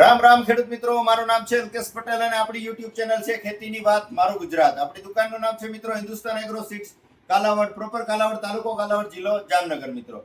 રામ રામ ખેડૂત મિત્રો, મારું નામ છે અલ્કેશ પટેલ અને આપણી યુટ્યુબ ચેનલ છે ખેતીની વાત, મારું ગુજરાત. આપણી દુકાનનું નામ છે મિત્રો Hindustan agro seeds Kalavad proper Kalavad તાલુકો કાલાવડ જિલ્લો જામનગર, મિત્રો.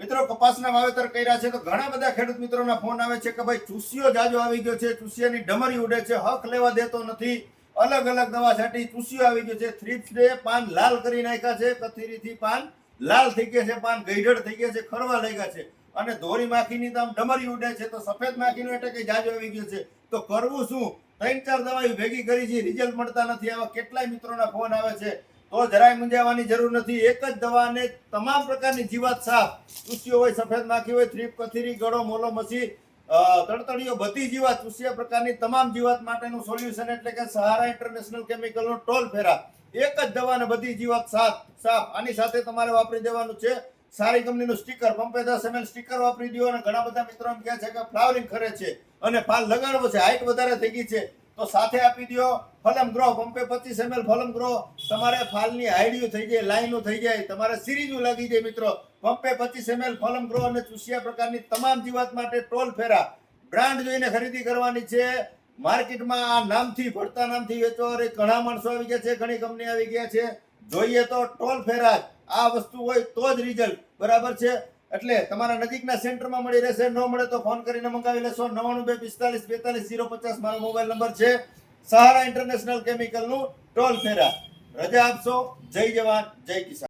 મિત્રો, કપાસના વાવેતર કર્યા છે તો ઘણા બધા ખેડૂત મિત્રોના ફોન આવે છે કે ભાઈ, ચૂસિયો જાજો આવી ગયો છે, ચૂસિયાની ડમરી ઉડે છે, હક લેવા દેતો નથી. અલગ અલગ દવા છાંટી, ચૂસિયો આવી ગયો છે. થ્રીપ્સ ડે પાન લાલ કરી નાખ્યા છે. કથીરીથી પાન લાલ થઈ ગયા છે, પાન ગઈઢળ થઈ ગયા છે, ખરવા લાગ્યા છે. અને ધોરી માખીની તો આમ ડમરી ઉડે છે, તો સફેદ માખીનું એટલે કે જાજો આવી ગયો છે. તો કરવું શું? ત્રણ ચાર દવાઈ ભેગી કરી છે રિઝલ્ટ મળતા નથી. આવા કેટલાય મિત્રોના ફોન આવે છે. તો જરાય મૂંઝાવાની જરૂર નથી. એક જ દવાને તમામ પ્રકારની જીવાત સાફ. ચૂસ્યો હોય, સફેદ માખી હોય, થ્રીપ, કથીરી, ગળો, મોલો, મસી તડતડીઓ બધી જીવાત ચૂસ્યા પ્રકારની તમામ જીવાત માટેનું સોલ્યુશન એટલે કે સહારા ઇન્ટરનેશનલ કેમિકલનો ટોલ ફેરા. એક જ દવાને બધી જીવાત સાફ સાફ. આની સાથે તમારે વાપરી દેવાનું છે. સારી કંપનીનું સ્ટીકર પંપે દસ એમએલ સ્ટીકર વાપરી દો અને ઘણા બધા મિત્રો એમ કહે છે કે ફ્લાવરિંગ કરે છે અને ફાલ લગાડવો છે. હાઈટ વધારે થઈ ગઈ છે. તો સાથે આપી દો ફલમ ગ્રો, પંપે પચીસ એમએલ ફલમ ગ્રો. તમારે ફાલની હાઈડિયું થઈ જાય લાઈનો થઈ જાય, તમારે સિરીજું લાગી જાય મિત્રો. પંપે પચીસ એમએલ ફલમ ગ્રો અને ચૂસિયા પ્રકારની તમામ જીવાત માટે ટોલ ફેરા. બ્રાન્ડ જોઈને ખરીદી કરવાની છે. માર્કેટમાં આ નામથી ભરતા નામથી વેચવા ઘણા માણસો આવી ગયા છે, ઘણી કંપની આવી ગયા છે. જોઈએ તો ટોલ ફેરા. આ વસ્તુ હોય તો જ રિઝલ્ટ બરાબર છે? એટલે તમારા નજીકના સેન્ટરમાં મળી રહેશે. ન મળે તો ફોન કરીને મંગાવી લેશો. નવાણું બે પિસ્તાલીસ બેતાલીસ ઝીરો પચાસ મારો મોબાઈલ નંબર છે. સહારા ઇન્ટરનેશનલ કેમિકલનું ટોલ ફેરા. રજા આપશો. જય જવાન, જય કિસાન.